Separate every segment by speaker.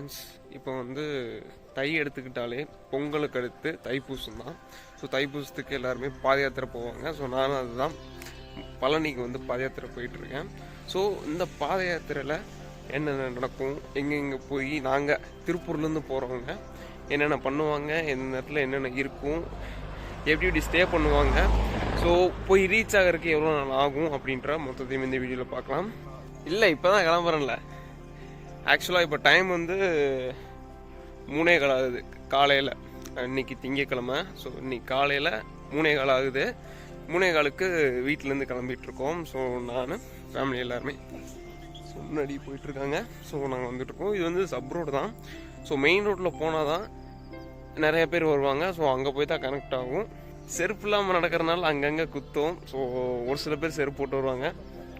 Speaker 1: Hi இப்போ வந்து தை எடுத்துக்கிட்டாலே பொங்கலுக்கு அடுத்து தைப்பூசம் தான். ஸோ தைப்பூசத்துக்கு எல்லாருமே பாதயாத்திரை போவாங்க. ஸோ நானும் அதுதான் பழனிக்கு வந்து பாதயாத்திரை போயிட்டுருக்கேன். ஸோ இந்த பாதயாத்திரையில் என்னென்ன நடக்கும்? எங்கெங்கே போய் நாங்கள் திருப்பூர்லேருந்து போகிறவங்க என்னென்ன பண்ணுவாங்க? எந்த நேரத்தில் என்னென்ன இருக்கும்? எப்படி எப்படி ஸ்டே பண்ணுவாங்க? ஸோ போய் ரீச் ஆகிறதுக்கு எவ்வளோ நாள் ஆகும் அப்படின்ற மொத்தத்தையும் இந்த வீடியோவில் பார்க்கலாம். இல்லை இப்போ தான் கிளம்புறேன்ல. ஆக்சுவலாக இப்போ டைம் வந்து மூணே கால் ஆகுது. காலையில் இன்னைக்கு திங்கக்கிழமை ஸோ இன்னைக்கு காலையில் மூணே கால் ஆகுது. மூணே காலுக்கு வீட்டிலேருந்து கிளம்பிகிட்ருக்கோம் ஸோ நான் ஃபேமிலி எல்லாருமே. ஸோ முன்னாடி போயிட்டுருக்காங்க ஸோ நாங்கள் வந்துட்டுருக்கோம் இது வந்து சப் ரோடு தான். ஸோ மெயின் ரோட்டில் போனால் தான் நிறைய பேர் வருவாங்க. ஸோ அங்கே போய் தான் கனெக்ட் ஆகும். செருப்பு இல்லாமல் நடக்கிறனால அங்கங்கே குத்தும். ஸோ ஒரு சில பேர் செருப்பு போட்டு வருவாங்க.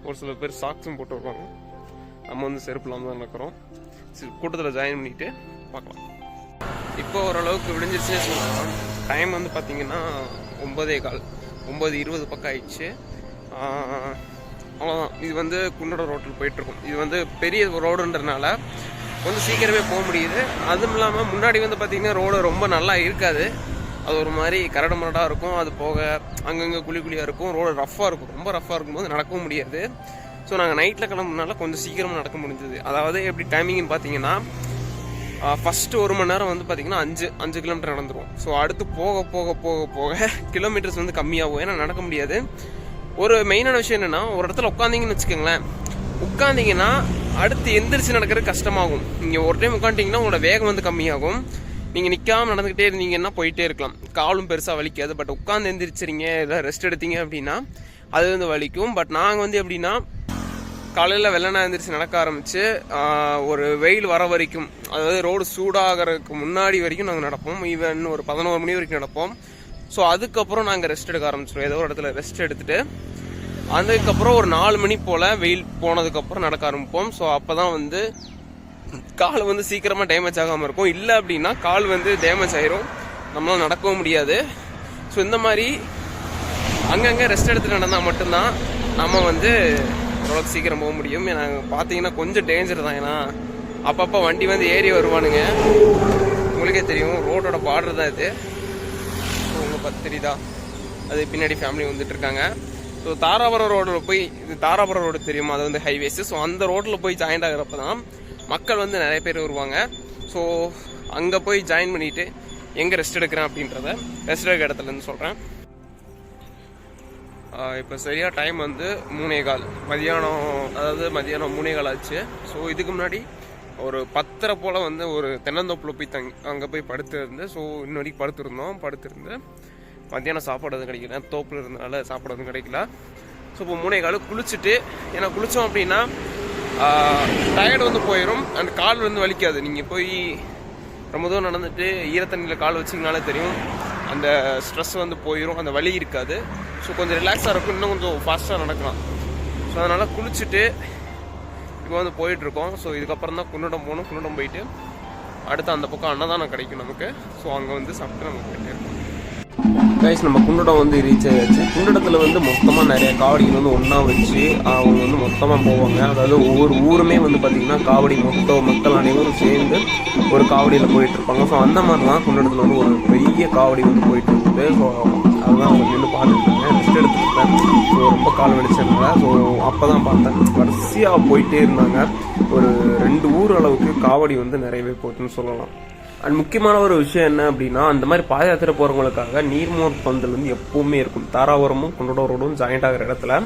Speaker 1: ஒரு சில பேர் சாக்ஸும் போட்டு வருவாங்க. நம்ம வந்து செருப்பு தான் நடக்கிறோம். சரி கூட்டத்தில் ஜாயின் பண்ணிட்டு பார்க்கலாம். இப்போ ஓரளவுக்கு விடிஞ்சிருச்சுன்னு சொல்லலாம் டைம் வந்து பார்த்தீங்கன்னா ஒன்பதே கால். ஒம்பது இருபது பக்கம் ஆயிடுச்சு. அவ்வளோதான் இது வந்து குன்னட ரோட்டில் போயிட்டுருக்கும். இது வந்து பெரிய ரோடுன்றனால கொஞ்சம் சீக்கிரமே போக முடியுது. அதுவும் இல்லாமல் முன்னாடி வந்து பார்த்திங்கன்னா ரோடு ரொம்ப நல்லா இருக்காது. அது ஒரு மாதிரி கரடு மரடாக இருக்கும். அது போக அங்கங்கே குழி குழியாக இருக்கும். ரோடு ரஃப்பாக இருக்கும். ரொம்ப ரஃப்பாக இருக்கும்போது நடக்கவும் முடியாது. ஸோ நாங்கள் நைட்டில் கிளம்புனால கொஞ்சம் சீக்கிரமாக நடக்க முடிஞ்சது. அதாவது எப்படி டைமிங்னு பார்த்தீங்கன்னா ஃபஸ்ட்டு ஒரு மணி நேரம் வந்து பார்த்தீங்கன்னா அஞ்சு அஞ்சு கிலோமீட்டர் நடந்துரும் ஸோ அடுத்து போக போக போக போக கிலோமீட்டர்ஸ் வந்து கம்மியாகும். ஏன்னா நடக்க முடியாது. ஒரு மெயினான விஷயம் என்னென்னா ஒரு இடத்துல உட்காந்தீங்கன்னு வச்சுக்கோங்களேன். உட்காந்தீங்கன்னா அடுத்து எந்திரிச்சு நடக்கிறது கஷ்டமாகும். நீங்கள் ஒரு டைம் உட்காந்துட்டிங்கன்னா உங்களோட வேகம் வந்து கம்மியாகும். நீங்கள் நிற்காம நடந்துக்கிட்டே இருந்தீங்கன்னா போயிட்டே இருக்கலாம். காலும் பெருசாக வலிக்காது. பட் உட்காந்து எந்திரிச்சிருங்க. ஏதாவது ரெஸ்ட் எடுத்தீங்க அப்படின்னா அது வந்து வலிக்கும். பட் நாங்கள் வந்து எப்படின்னா காலையில் வெள்ளனா எழுந்திரிச்சு நடக்க ஆரம்பித்து ஒரு வெயில் வர வரைக்கும் அதாவது ரோடு சூடாகிறதுக்கு முன்னாடி வரைக்கும் நாங்கள் நடப்போம். ஈவன் ஒரு பதினோரு மணி வரைக்கும் நடப்போம். ஸோ அதுக்கப்புறம் நாங்கள் ரெஸ்ட் எடுக்க ஆரம்பிச்சிடுவோம் ஏதோ ஒரு இடத்துல ரெஸ்ட் எடுத்துட்டு அதுக்கப்புறம் ஒரு நாலு மணி போல் வெயில் போனதுக்கப்புறம் நடக்க ஆரம்பிப்போம். ஸோ அப்போ தான் வந்து கால் வந்து சீக்கிரமாக டேமேஜ் ஆகாமல் இருக்கும். இல்லை அப்படின்னா கால் வந்து டேமேஜ் ஆயிரும். நம்மளால் நடக்கவும் முடியாது. ஸோ இந்த மாதிரி அங்கங்கே ரெஸ்ட் எடுத்துகிட்டு நடந்தால் மட்டும்தான் நம்ம வந்து ஓரளவுக்கு சீக்கிரம் போக முடியும். ஏன்னா பார்த்தீங்கன்னா கொஞ்சம் டேஞ்சர் தான். ஏன்னா அப்பப்போ வண்டி வந்து ஏறி வருவானுங்க. உங்களுக்கே தெரியும் ரோடோட பார்டர் தான் இது. ஸோ உங்கள் பத்து தெரியுதா அது பின்னாடி ஃபேமிலி வந்துட்டு இருக்காங்க. ஸோ தாராபுரம் ரோடில் போய் இது தாராபுரம் ரோடு தெரியுமா? அது வந்து ஹைவேஸு ஸோ அந்த ரோட்டில் போய் ஜாயின் ஆகிறப்ப தான் மக்கள் வந்து நிறைய பேர் வருவாங்க. ஸோ அங்கே போய் ஜாயின் பண்ணிவிட்டு எங்கே ரெஸ்ட் எடுக்கிறேன் அப்படின்றத ரெஸ்ட் எடுக்கிற இடத்துலேருந்து சொல்கிறேன் இப்போ சரியாக டைம் வந்து மூணே கால். மதியானம் அதாவது மதியானம் மூணே கால் ஆச்சு. ஸோ இதுக்கு முன்னாடி ஒரு பத்தரை போல் வந்து ஒரு தென்னந்தோப்பில் போய் தங்கி அங்கே போய் படுத்துருந்து ஸோ இன்ன வரைக்கும் படுத்துருந்தோம் படுத்துருந்து மத்தியானம் சாப்பாடு எதுவும் கிடைக்கல. தோப்பில் இருந்தனால சாப்பாடு எதுவும் கிடைக்கல. ஸோ இப்போ மூணே கால் குளிச்சுட்டு ஏன்னா குளித்தோம் அப்படின்னா டயர்டு வந்து போயிடும் அண்ட் கால் வந்து வலிக்காது. நீங்கள் போய் ரொம்ப தூரம் நடந்துட்டு ஈரத்தண்ணியில் கால் வச்சிங்கனாலே தெரியும். அந்த ஸ்ட்ரெஸ் வந்து போயிடும் அந்த வலி இருக்காது. ஸோ கொஞ்சம் ரிலாக்ஸாக இருக்கும். இன்னும் கொஞ்சம் ஃபாஸ்ட்டாக நடக்கலாம். ஸோ அதனால் குளிச்சுட்டு இப்போ வந்து போயிட்டுருக்கோம். ஸோ இதுக்கப்புறம் தான் குன்னடம் போகணும். குன்னடம் போயிட்டு அடுத்து அந்த பக்கம் அன்னதானம் கிடைக்கும் நமக்கு. ஸோ அங்கே வந்து சாப்பிட்டு நம்ம போயிட்டே இருக்கோம் கைஸ் நம்ம குண்டடம் வந்து ரீச் ஆயாச்சு. குண்டடத்தில் வந்து மொத்தமாக நிறைய காவடிகள் வந்து ஒன்றா வச்சு அவங்க வந்து மொத்தமாக போவாங்க. அதாவது ஒவ்வொரு ஊருமே வந்து பார்த்திங்கன்னா காவடி மொத்த மக்கள் அனைவரும் சேர்ந்து ஒரு காவடியில் போயிட்டுருப்பாங்க. ஸோ அந்த மாதிரி தான் குண்டடத்தில் வந்து ஒரு பெரிய காவடி வந்து போயிட்டு இருக்குது ஸோ அதுதான் அவங்க நின்று பார்த்துட்டு இருந்தேன் ரெஸ்ட் எடுத்துருக்கேன் ஸோ ரொம்ப கால் வலிச்சதுனால ஸோ அப்போ தான் பார்த்தேன். வரிசையாக போயிட்டே இருந்தாங்க. ஒரு ரெண்டு ஊர் அளவுக்கு காவடி வந்து நிறையவே போச்சுன்னு சொல்லலாம். அண்ட் முக்கியமான ஒரு விஷயம் என்ன அப்படின்னா அந்த மாதிரி பாத யாத்திரை போகிறவங்களுக்காக நீர்மோர் பந்தல் வந்து எப்பவுமே இருக்கும். தாராபுரமும் கொண்டோட ரோடும் ஜாயிண்ட் ஆகிற இடத்துல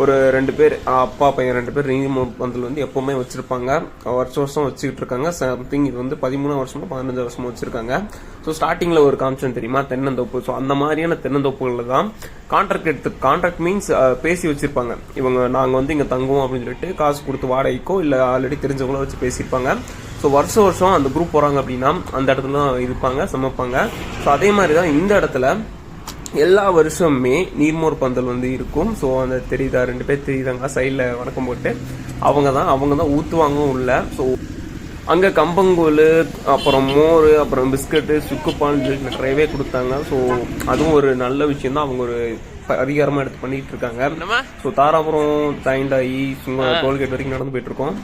Speaker 1: ஒரு ரெண்டு பேர் அப்பா பையன் ரெண்டு பேர் ரீமோ பந்தல் வந்து எப்பவுமே வச்சிருப்பாங்க. வருஷம் வருஷம் வச்சுக்கிட்டு இருக்காங்க. சம்திங் இது வந்து பதிமூணு வருஷமோ பதினஞ்சு வருஷமோ வச்சிருக்காங்க. ஸோ ஸ்டார்டிங்கில் ஒரு காமிச்சன் தெரியுமா? தென்னந்தோப்பு. ஸோ அந்த மாதிரியான தென்னந்தோப்புகளில் தான் கான்ட்ராக்ட் எடுத்து கான்ட்ராக்ட் மீன்ஸ் பேசி வச்சிருப்பாங்க. இவங்க நாங்கள் வந்து இங்கே தங்குவோம் அப்படின்னு சொல்லிட்டு காசு கொடுத்து வாடகைக்கோ இல்லை ஆல்ரெடி தெரிஞ்சவங்களோ வச்சு பேசியிருப்பாங்க. ஸோ வருஷம் வருஷம் அந்த குரூப் போகிறாங்க அப்படின்னா அந்த இடத்துல தான் இருப்பாங்க சமைப்பாங்க. ஸோ அதே மாதிரி தான் இந்த இடத்துல எல்லா வருஷமுமே நீர்மோர் பந்தல் வந்து இருக்கும். ஸோ அந்த தெரியுதா? ரெண்டு பேர் தெரியுதாங்க? சைடில் வணக்கம் போட்டு. அவங்க தான் அவங்க தான் ஊற்றுவாங்க உள்ள. ஸோ அங்கே கம்பங்கூழ் அப்புறம் மோர் அப்புறம் பிஸ்கட்டு சுக்குப்பால் நிறையவே கொடுத்தாங்க. ஸோ அதுவும் ஒரு நல்ல விஷயம் தான் அவங்க ஒரு அதிகாரமாக எடுத்து பண்ணிட்டு இருக்காங்க. ஸோ தாராபுரம் தாய்ந்தாயி சும்மா டோல்கேட் வரைக்கும் நடந்து போயிட்டு இருக்கோம்.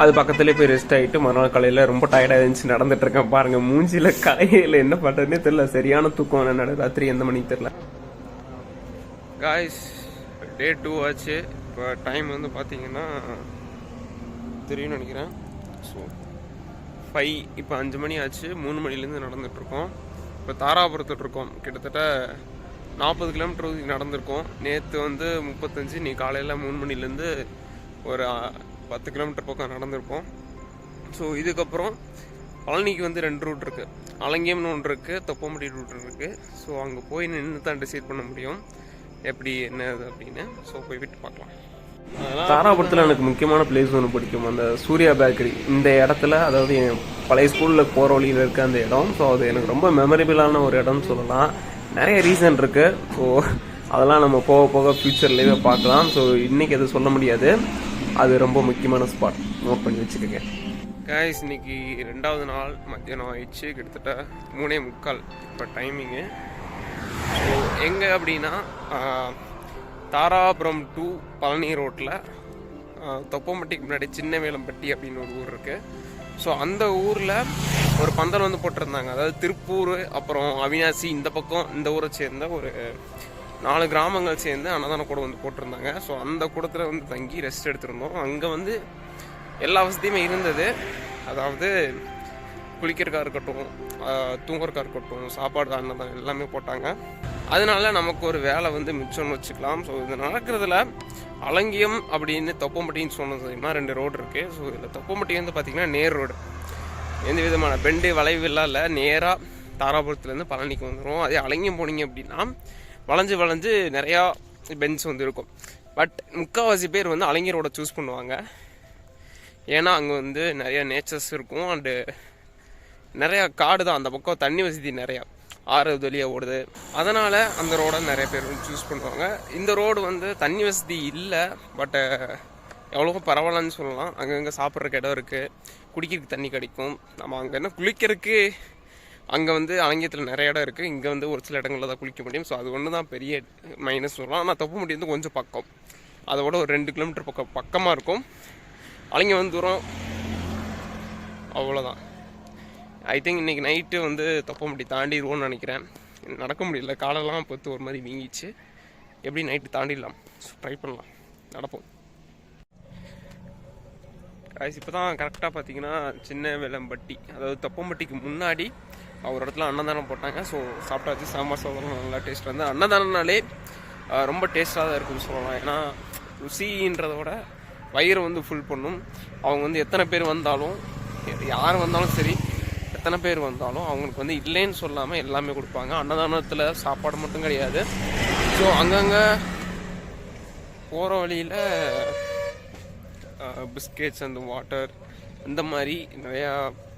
Speaker 1: அது பக்கத்துலேயே போய் ரெஸ்ட் ஆகிட்டு மறுநாள் காலையில் ரொம்ப டயர்டாக இருந்துச்சு நடந்துட்டு இருக்கேன். பாருங்க மூஞ்சியில் கலையில் என்ன பண்ணுறதுனே தெரில சரியான தூக்கம் என்ன ராத்திரி எந்த மணிக்கு தெரில காய்ஸ் டே டூ ஆச்சு. இப்போ டைம் வந்து பார்த்தீங்கன்னா தெரியும்னு நினைக்கிறேன். ஸோ ஃபைவ் இப்போ அஞ்சு மணி ஆச்சு. மூணு மணிலேருந்து நடந்துகிட்ருக்கோம் இப்போ தாராபுரத்தில் இருக்கோம். கிட்டத்தட்ட நாற்பது கிலோமீட்டர் நடந்திருக்கோம். நேற்று வந்து முப்பத்தஞ்சு நீ காலையில் மூணு மணிலேருந்து ஒரு பத்து கிலோமீட்டர் பக்கம் நடந்திருப்போம். ஸோ இதுக்கப்புறம் பழனிக்கு வந்து ரெண்டு ரூட் இருக்குது அலங்கியம்னு ஒன்று இருக்குது தொப்பம்படி ரூட் இருக்குது ஸோ அங்கே போய் நின்று தான் டிசைட் பண்ண முடியும். எப்படி என்னது அப்படின்னு. ஸோ போய் விட்டு பார்க்கலாம். தாராபுரத்தில் எனக்கு முக்கியமான பிளேஸ் ஒன்று பிடிக்கும். அந்த சூர்யா பேக்கரி. இந்த இடத்துல அதாவது என் பழைய ஸ்கூலில் போகிற வழியில் இருக்க அந்த இடம். ஸோ அது எனக்கு ரொம்ப மெமரபிளான ஒரு இடம்னு சொல்லலாம். நிறைய ரீசன் இருக்குது ஸோ அதெல்லாம் நம்ம போக போக ஃப்யூச்சர்லேயே பார்க்கலாம். ஸோ இன்றைக்கி எதுவும் சொல்ல முடியாது. அது ரொம்ப முக்கியமான ஸ்பாட் நோட் பண்ணி வச்சுக்கோங்க. கைஸ் இன்னைக்கு ரெண்டாவது நாள். மத்தியானம் ஆயிடுச்சு. கிட்டத்தட்ட மூணே முக்கால். இப்போ டைமிங்கு ஸோ எங்கே அப்படின்னா தாராபுரம் டு பழனி ரோட்டில் தொப்பம்பட்டிக்கு முன்னாடி சின்ன வேலம்பட்டி அப்படின்னு ஒரு ஊர் இருக்குது ஸோ அந்த ஊரில் ஒரு பந்தல் வந்து போட்டிருந்தாங்க. அதாவது திருப்பூர் அப்புறம் அவினாசி இந்த பக்கம் இந்த ஊரை சேர்ந்த ஒரு நாலு கிராமங்கள் சேர்ந்து அன்னதான கூடம் வந்து போட்டிருந்தாங்க. ஸோ அந்த கூடத்தில் வந்து தங்கி ரெஸ்ட் எடுத்திருந்தோம். அங்கே வந்து எல்லா வசதியுமே இருந்தது. அதாவது குளிக்கிறக்கா இருக்கட்டும் தூங்குறக்கா இருக்கட்டும் சாப்பாடு அன்னதானம் எல்லாமே போட்டாங்க. அதனால நமக்கு ஒரு வேலை வந்து மிச்சம்னு வச்சுக்கலாம். ஸோ இது நடக்கிறதுல அலங்கியம் அப்படின்னு தொப்பம்பட்டின்னு சொன்னது தெரியுமா? ரெண்டு ரோடு இருக்குது ஸோ இதில் தொப்பம்பட்டி வந்து பார்த்திங்கன்னா நேர் ரோடு. எந்த விதமான பெண்டு வளைவு எல்லாம் இல்லை நேராக தாராபுரத்துலேருந்து பழனிக்கு வந்துடும் அதே அலங்கியம் போனீங்க அப்படின்னா வளைஞ்சு வளைஞ்சு நிறையா பெஞ்ச் வந்து இருக்கும். பட் முக்கால்வாசி பேர் வந்து அலைஞரோட சூஸ் பண்ணுவாங்க. ஏன்னா அங்கே வந்து நிறையா நேச்சர்ஸ் இருக்கும். அண்டு நிறையா காடு தான். அந்த பக்கம் தண்ணி வசதி நிறையா. ஆறு வழியாக ஓடுது. அதனால் அந்த ரோடை நிறைய பேர் வந்து சூஸ் பண்ணுவாங்க. இந்த ரோடு வந்து தண்ணி வசதி இல்லை. பட்டு எவ்வளோ பரவாயில்லன்னு சொல்லலாம். அங்கங்கே சாப்பிட்றக்கு இடம் இருக்குது குடிக்கிறதுக்கு தண்ணி கிடைக்கும். நம்ம அங்கே என்ன குளிக்கிறதுக்கு அங்கே வந்து அலங்கியத்தில் நிறைய இடம் இருக்குது இங்கே வந்து ஒரு சில இடங்களில் தான் குளிக்க முடியும். ஸோ அது ஒன்று தான் பெரிய மைனஸ் சொல்லலாம். ஆனால் தப்பு முடியும் வந்து கொஞ்சம் பக்கம். அதோட ஒரு ரெண்டு கிலோமீட்டர் பக்கம் பக்கமாக இருக்கும். அலங்கி வந்து தூரம். அவ்வளோதான் ஐ திங்க் இன்றைக்கி நைட்டு வந்து தொப்பம்பட்டி தாண்டிடுவோம்னு நினைக்கிறேன். நடக்க முடியல. காலெல்லாம் பொத்து ஒரு மாதிரி வீங்கிச்சு. எப்படி நைட்டு தாண்டிடலாம்? ட்ரை பண்ணலாம். நடப்போம். இப்போ தான் கரெக்டாக பார்த்தீங்கன்னா சின்ன வேலம்பட்டி. அதாவது தொப்பம்பட்டிக்கு முன்னாடி ஒரு இடத்துல அன்னதானம் போட்டாங்க. ஸோ சாப்பிட்டாச்சு. சாம்பார் சாதம் நல்லா டேஸ்ட் வந்து. அன்னதானம்னாலே ரொம்ப டேஸ்ட்டாக தான் இருக்குன்னு சொல்லலாம். ஏன்னா ருசின்றத விட வயிறு வந்து ஃபுல் பண்ணும். அவங்க வந்து எத்தனை பேர் வந்தாலும் யார் வந்தாலும் சரி எத்தனை பேர் வந்தாலும் அவங்களுக்கு வந்து இல்லைன்னு சொல்லாமல் எல்லாமே கொடுப்பாங்க. அன்னதானத்தில் சாப்பாடு மட்டும் கிடையாது. ஸோ அங்கங்கே போகிற வழியில் பிஸ்கெட்ஸ் அண்ட் வாட்டர் இந்த மாதிரி நிறையா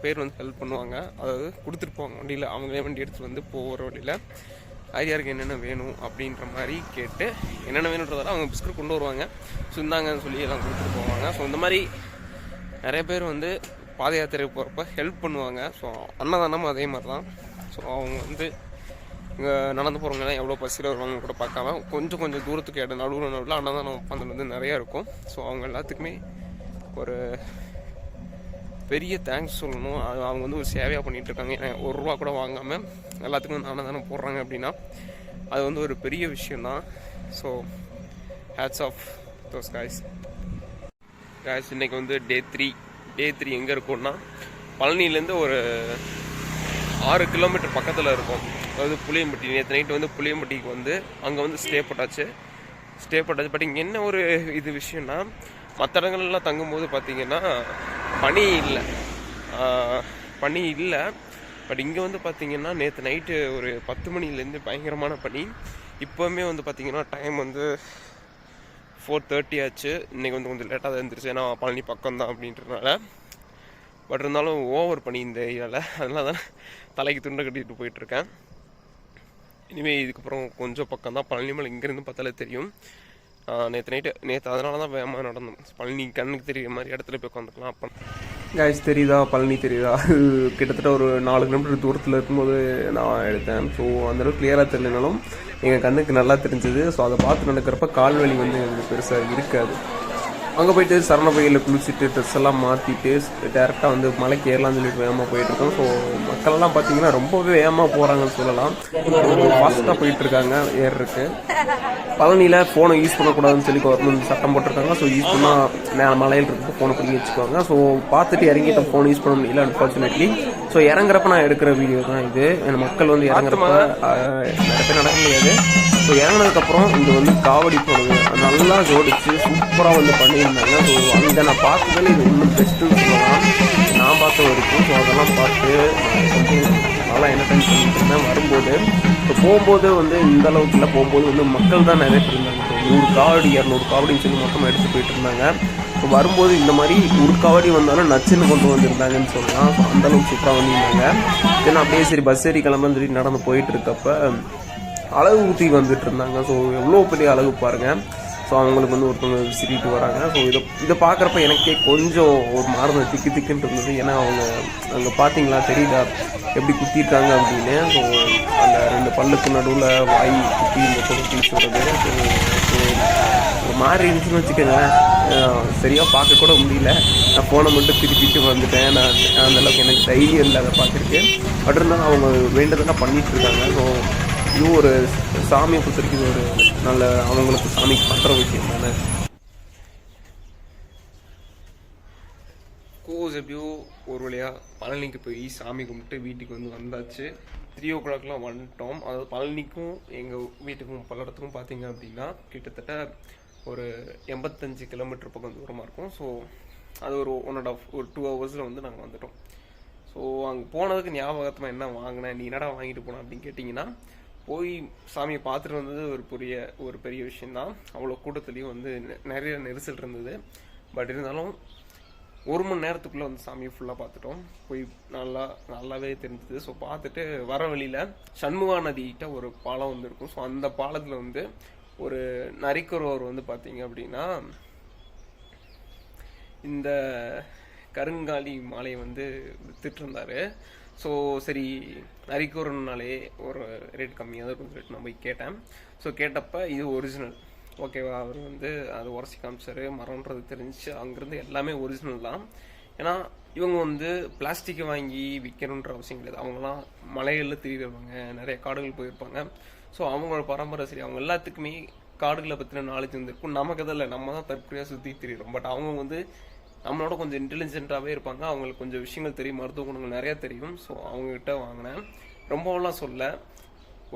Speaker 1: பேர் வந்து ஹெல்ப் பண்ணுவாங்க. அதாவது கொடுத்துட்டு போவாங்க வண்டியில். அவங்களே வண்டி எடுத்துகிட்டு வந்து போகிற வழியில் ஐயாருக்கு என்னென்ன வேணும் அப்படின்ற மாதிரி கேட்டு என்னென்ன வேணுன்றதால அவங்க பிஸ்கட் கொண்டு வருவாங்க. ஸோ இந்தாங்கன்னு சொல்லி எல்லாம் கொடுத்துட்டு போவாங்க. ஸோ இந்த மாதிரி நிறைய பேர் வந்து பாத யாத்திரை போகிறப்ப ஹெல்ப் பண்ணுவாங்க. ஸோ அன்னதானமும் அதே மாதிரி தான் ஸோ அவங்க வந்து இங்கே நடந்து போகிறவங்கலாம் எவ்வளோ பசியில் வருவாங்க கூட பார்க்காம கொஞ்சம் கொஞ்சம் தூரத்துக்கு இடம் நடுவில் நடுவில் அன்னதானம் உட்காந்து வந்து நிறையா இருக்கும். ஸோ அவங்க எல்லாத்துக்குமே ஒரு பெரிய தேங்க்ஸ் சொல்லணும். அது அவங்க வந்து ஒரு சேவையாக பண்ணிகிட்ருக்காங்க இருக்காங்க ஏன்னா ஒரு ரூபா கூட வாங்காமல் எல்லாத்துக்கும் வந்து அன்னதானம் போடுறாங்க அப்படின்னா அது வந்து ஒரு பெரிய விஷயந்தான் so hats off those guys guys இன்றைக்கி வந்து டே த்ரீ டே த்ரீ எங்கே இருக்கும்னா பழனிலேருந்து ஒரு ஆறு கிலோமீட்டர் பக்கத்தில் இருக்கும். அதாவது புளியம்பட்டி. நேற்று நைட்டு வந்து புளியம்பட்டிக்கு வந்து அங்கே வந்து ஸ்டே போட்டாச்சு. ஸ்டே போட்டாச்சு. பட் இங்கே என்ன ஒரு இது விஷயம்னா மற்ற இடங்கள்லாம் தங்கும்போது பார்த்தீங்கன்னா பனி இல்லை. பனி இல்லை. பட் இங்கே வந்து பார்த்தீங்கன்னா நேற்று நைட்டு ஒரு பத்து மணிலேருந்து பயங்கரமான பனி இப்போவுமே வந்து பார்த்தீங்கன்னா டைம் வந்து ஃபோர் தேர்ட்டி ஆச்சு. இன்றைக்கி வந்து கொஞ்சம் லேட்டாக தான் இருந்துருச்சு ஏன்னா பழனி பக்கம் தான் அப்படின்றனால பட் இருந்தாலும் ஓவர் பண்ணி இந்த ஏரியாவில் அதனால தான் தலைக்கு துண்டை கட்டிட்டு போயிட்டுருக்கேன் இனிமேல் இதுக்கப்புறம் கொஞ்சம் பக்கம் தான் பழனிமலை இங்கேருந்து பார்த்தாலே தெரியும். நேற்று நைட்டு நேற்று அதனால தான் வேகமாக நடந்தோம். பழனி கண்ணுக்கு தெரியுற மாதிரி இடத்துல போய் உட்காந்துக்கலாம் அப்போ. காய்ஸ் தெரியுதா? பழனி தெரியுதா? அது கிட்டத்தட்ட ஒரு நாலு கிலோமீட்டர் தூரத்தில் இருக்கும்போது நான் எடுத்தேன். ஸோ அந்தளவுக்கு கிளியராக தெரியலனாலும் எங்கள் கண்ணுக்கு நல்லா தெரிஞ்சது. ஸோ அதை பார்த்து நடக்கிறப்ப கால் வலி வந்து எங்களுக்கு பெருசாக இருக்காது. அங்கே போயிட்டு சரண பையில் குளிச்சுட்டு ட்ரெஸ் எல்லாம் மாற்றிட்டு டேரெக்டாக வந்து மலைக்கு ஏறலாம்னு சொல்லிட்டு வேகமாக போயிட்டு இருக்கோம். ஸோ மக்கள்லாம் பார்த்தீங்கன்னா ரொம்பவே வேகமாக போகிறாங்கன்னு சொல்லலாம். ஃபாஸ்ட்டாக போயிட்டு இருக்காங்க ஏறுறதுக்கு பழனியில் ஃபோனை யூஸ் பண்ணக்கூடாதுன்னு சொல்லி கவர்மெண்ட் சட்டம் போட்டிருக்காங்க. ஸோ யூஸ் பண்ணால் மேலே மலையில் இருக்க ஃபோனை பண்ணி வச்சுக்கோங்க ஸோ பார்த்துட்டு இறங்கிட்ட ஃபோன் யூஸ் பண்ண முடியல அன்ஃபார்ச்சுனேட்லி ஸோ இறங்குறப்ப நான் எடுக்கிற வீடியோ தான் இது. ஏன்னா மக்கள் வந்து இறங்குறப்ப நடக்க முடியாது. ஸோ இறங்கினதுக்கப்புறம் இது வந்து காவடி போடுது நல்லா ஜோடிச்சு சூப்பராக வந்து பண்ணியிருந்தாங்க. ஸோ அந்த நான் பார்த்ததில் இது இன்னும் பெஸ்ட்டுன்னு சொல்லலாம். நான் பார்த்த வரைக்கும் ஸோ அதெல்லாம் பார்த்து நல்லா என்டர்டைன் பண்ணிட்டு இருந்தேன். வரும்போது இப்போ போகும்போது வந்து இந்த அளவுக்கு இல்லை போகும்போது வந்து மக்கள் தான் நிறைய பேர் இருந்தாங்க. ஸோ நூறு காவடி இரநூறு காவடின்னு சொல்லி மொத்தமாக எடுத்து போயிட்டு இருந்தாங்க. ஸோ வரும்போது இந்த மாதிரி ஒரு காவடி வந்தாலும் நச்சுன்னு கொண்டு வந்திருந்தாங்கன்னு சொல்லலாம். ஸோ அந்தளவுக்கு சூப்பராக வந்திருந்தாங்க தென் அப்படியே சரி பஸ் ஏறி கிளம்புன்னு சொல்லி நடந்து போயிட்டு இருக்கப்போ அழகு ஊற்றி வந்துட்டு இருந்தாங்க. ஸோ எவ்வளோ பெரிய அழகு பாருங்க. ஸோ அவங்களுக்கு வந்து ஒருத்தவங்க சிரிட்டு வராங்க. ஸோ இதை இதை பார்க்குறப்ப எனக்கே கொஞ்சம் ஒரு மாறுதல் திக்கு திக்குன்னு இருந்தது. ஏன்னா அவங்க அங்கே பார்த்தீங்களா தெரியுதா? எப்படி குத்திருக்காங்க அப்படின்னு. ஸோ அந்த ரெண்டு பல்லுக்கு நடுவில் வாய் குத்தி இந்த பொருட்கள் சொல்கிறது ஸோ ஒரு மாதிரி இருந்துச்சுன்னு வச்சுக்கோங்களேன். சரியாக பார்க்க கூட முடியல. நான் ஃபோனை மட்டும் திருப்பிட்டு வந்துட்டேன். நான் அந்தளவுக்கு எனக்கு தைரியம் இல்லை அதை பார்த்துருக்கு பட் இருந்தாலும் அவங்க வேண்டதெல்லாம் பண்ணிகிட்டு இருக்காங்க. ஸோ இது ஒரு சாமியை பொறுத்த வரைக்கும் இது ஒரு நல்ல அவங்களுக்கு சாமிக்கு பண்ணுற விஷயம் தானே. கோஸ் எப்படியோ ஒரு வழியாக பழனிக்கு போய் சாமி கும்பிட்டு வீட்டுக்கு வந்து வந்தாச்சு. த்ரீ ஓ கிளாக்லாம் வந்துட்டோம். அதாவது பழனிக்கும் எங்கள் வீட்டுக்கும் பல்லடத்துக்கும் பார்த்தீங்க அப்படின்னா கிட்டத்தட்ட ஒரு எண்பத்தஞ்சு கிலோமீட்டர் பக்கம் தூரமாக இருக்கும். ஸோ அது ஒரு ஒன் அண்ட் ஆஃப் ஒரு டூ ஹவர்ஸில் வந்து நாங்கள் வந்துட்டோம். ஸோ அங்கே போனதுக்கு ஞாபகத்தமாக என்ன வாங்கினேன் நீ என்னடா வாங்கிட்டு போன அப்படின்னு கேட்டிங்கன்னா போய் சாமியை பார்த்துட்டு வந்தது ஒரு பெரிய ஒரு பெரிய விஷயந்தான் அவ்வளோ கூட்டத்துலேயும் வந்து நெ- நிறைய நெரிசல் இருந்தது. பட் இருந்தாலும் ஒரு மணி நேரத்துக்குள்ளே வந்து சாமியை ஃபுல்லாக பார்த்துட்டோம். போய் நல்லா நல்லாவே தெரிஞ்சது. ஸோ பார்த்துட்டு வர வழியில் சண்முகா நதிக்கிட்ட ஒரு பாலம் வந்து இருக்கும் ஸோ அந்த பாலத்தில் வந்து ஒரு நரிக்குறவர் வந்து பார்த்தீங்க அப்படின்னா இந்த கருங்காலி மாலையை வந்து வித்துட்டு இருந்தாரு. ஸோ சரி நரிக்கூரனாலே ஒரு ரேட் கம்மியாக தான் இருக்கும் ரேட் நான் போய் கேட்டேன். ஸோ கேட்டப்ப இது ஒரிஜினல் ஓகேவா அவர் வந்து அது உரசி காமிச்சார் மரம்ன்றது தெரிஞ்சு அங்கேருந்து எல்லாமே ஒரிஜினல் தான். ஏன்னா இவங்க வந்து பிளாஸ்டிக்கை வாங்கி விற்கணுன்ற அவசியம் கிடையாது. அவங்களாம் மலைகளில் திரிடுவாங்க நிறைய காடுகள் போயிருப்பாங்க. ஸோ அவங்களோட பரம்பரை சரி. அவங்க எல்லாத்துக்குமே காடுகளை பற்றின நாலேஜ் வந்துருக்கும். நமக்கு அதில் நம்ம தான் தற்கொலையாக சுற்றி திரியிறோம். பட் அவங்க வந்து நம்மளோட கொஞ்சம் இன்டெலிஜென்ட்டாகவே இருப்பாங்க. அவங்களுக்கு கொஞ்சம் விஷயங்கள் தெரியும். மருத்துவ குணங்கள் நிறைய தெரியும். ஸோ அவங்ககிட்ட வாங்கினேன். ரொம்பலாம் சொல்ல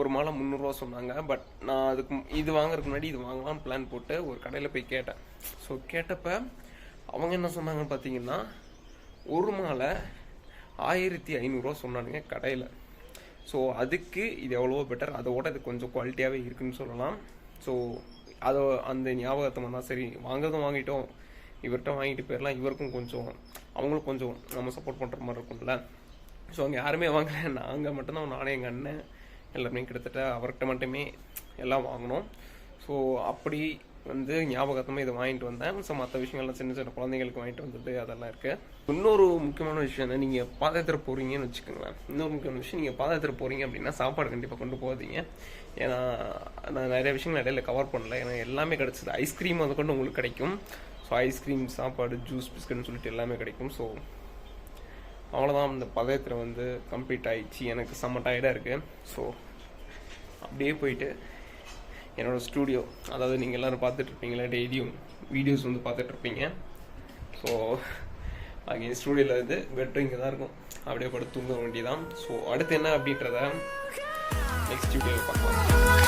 Speaker 1: ஒரு மாலை முந்நூறுரூவா சொன்னாங்க. பட் நான் அதுக்கு இது வாங்குறதுக்கு முன்னாடி இது வாங்கலாம்னு பிளான் போட்டு ஒரு கடையில் போய் கேட்டேன். ஸோ கேட்டப்ப அவங்க என்ன சொன்னாங்கன்னு பார்த்தீங்கன்னா ஒரு மாலை ஆயிரத்தி ஐநூறுரூவா சொன்னானுங்க கடையில். ஸோ அதுக்கு இது எவ்வளவோ பெட்டர் அதோட இது கொஞ்சம் குவாலிட்டியாகவே இருக்குன்னு சொல்லலாம். ஸோ அதை அந்த ஞாபகத்தை தான் சரி. வாங்குறதும் வாங்கிட்டோம். இவர்கிட்ட வாங்கிட்டு போயிடலாம் இவருக்கும் கொஞ்சம் அவங்களுக்கும் கொஞ்சம் நம்ம சப்போர்ட் பண்ணுற மாதிரி இருக்கும்ல. ஸோ அங்கே யாருமே வாங்கல. நாங்கள் மட்டும்தான் நானே எங்கள் அண்ணன் எல்லாருமே கிட்டத்தட்ட அவர்கிட்ட மட்டுமே எல்லாம் வாங்கினோம். ஸோ அப்படி வந்து ஞாபகத்தமாக இதை வாங்கிட்டு வந்தேன். ஸோ மற்ற விஷயங்கள்லாம் சின்ன சின்ன குழந்தைங்களுக்கு வாங்கிட்டு வந்தது அதெல்லாம் இருக்குது இன்னொரு முக்கியமான விஷயம் என்ன நீங்கள் பாதயாத்திரை போகிறீங்கன்னு வச்சுக்கோங்களேன். இன்னொரு முக்கியமான விஷயம் நீங்கள் பாதயாத்திரை போகிறீங்க அப்படின்னா சாப்பாடு கண்டிப்பாக கொண்டு போகாதீங்க. ஏன்னா நான் நிறைய விஷயங்கள் இடையில கவர் பண்ணல. ஏன்னா எல்லாமே கிடச்சிது. ஐஸ்கிரீம் அதை கொண்டு உங்களுக்கு கிடைக்கும். ஸோ ஐஸ்கிரீம் சாப்பாடு ஜூஸ் பிஸ்கட்னு சொல்லிட்டு எல்லாமே கிடைக்கும். ஸோ அவ்வளோதான் இந்த பதயத்தில் வந்து கம்ப்ளீட் ஆகிடுச்சு எனக்கு செம்ம டயர்டாக இருக்குது ஸோ அப்படியே போயிட்டு என்னோடய ஸ்டூடியோ அதாவது நீங்கள் எல்லோரும் பார்த்துட்ருப்பீங்களா டெய்லியும் வீடியோஸ் வந்து பார்த்துட்ருப்பீங்க ஸோ அங்கே ஸ்டூடியோவில் வந்து பெட்ரு இங்கே தான் இருக்கும். அப்படியே படுத்து தூங்க வேண்டியதான் ஸோ அடுத்து என்ன அப்படின்றத நெக்ஸ்ட் வீடியோவில் பார்க்கலாம்.